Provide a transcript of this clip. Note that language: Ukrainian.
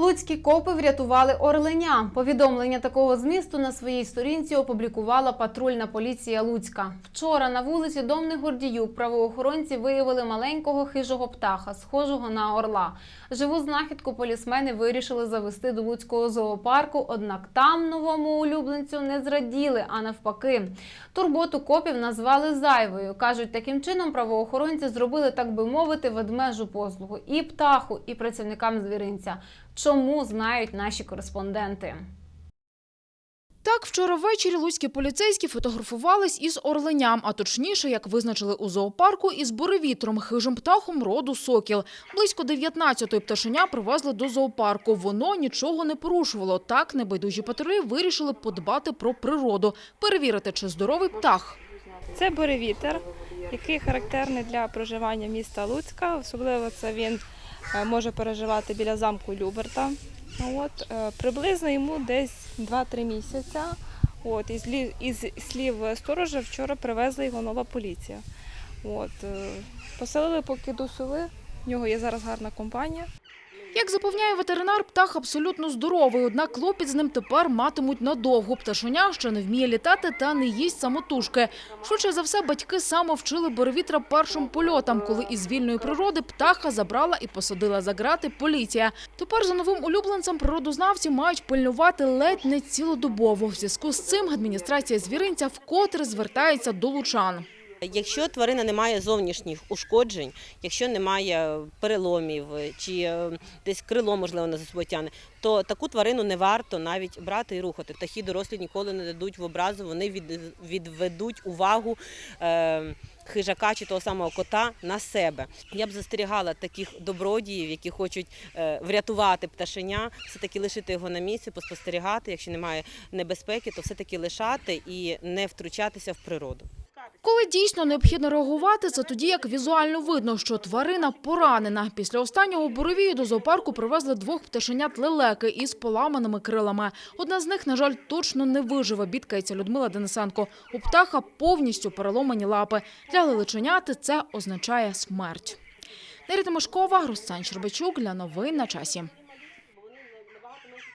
Луцькі копи врятували орленя. Повідомлення такого змісту на своїй сторінці опублікувала патрульна поліція Луцька. Вчора на вулиці Домних Гордіюк правоохоронці виявили маленького хижого птаха, схожого на орла. Живу знахідку полісмени вирішили завести до Луцького зоопарку, однак там новому улюбленцю не зраділи, а навпаки. Турботу копів назвали зайвою. кажуть, таким чином правоохоронці зробили, так би мовити, ведмежу послугу і птаху, і працівникам звіринця. Чому знають наші кореспонденти? Так, вчора ввечері луцькі поліцейські фотографувались із орленям, а точніше, як визначили у зоопарку, із буревітром, хижим птахом роду сокіл. Близько 19-ї пташеня привезли до зоопарку. Воно нічого не порушувало. Так небайдужі патрулі вирішили подбати про природу, перевірити, чи здоровий птах. Це буревітер, який характерний для проживання міста Луцька. Особливо це він е, може переживати біля замку Люберта. От, е, приблизно йому десь 2-3 місяця. От, із, із слів сторожа вчора привезла його нова поліція. От, е, поселили поки до сули, в нього є зараз гарна компанія. Як запевняє ветеринар, птах абсолютно здоровий, однак клопіт з ним тепер матимуть надовго. Пташеня ще не вміє літати та не їсть самотужки. Швидше за все, батьки саме вчили буревітра першим польотам, коли із вільної природи птаха забрала і посадила за грати поліція. Тепер за новим улюбленцем природознавці мають пильнувати ледь не цілодобово. В зв'язку з цим адміністрація звіринця вкотре звертається до лучан. Якщо тварина не має зовнішніх ушкоджень, якщо немає переломів чи е, десь крило можливо на собою то таку тварину не варто навіть брати і рухати. Птахи дорослі ніколи не дадуть в образу, вони від, відведуть увагу. Е, Хижака чи того самого кота на себе. Я б застерігала таких добродіїв, які хочуть е, врятувати пташеня, все-таки лишити його на місці, поспостерігати. Якщо немає небезпеки, то все-таки лишати і не втручатися в природу. Коли дійсно необхідно реагувати, це тоді, як візуально видно, що тварина поранена. Після останнього буревію до зоопарку привезли двох пташенят лелеки із поламаними крилами. Одна з них, на жаль, точно не виживе, бідкається Людмила Денисенко. У птаха повністю переломані лапи. Для лелеченяти це означає смерть. Неріта Тимошкова, Руслан Щербачук для новин на часі.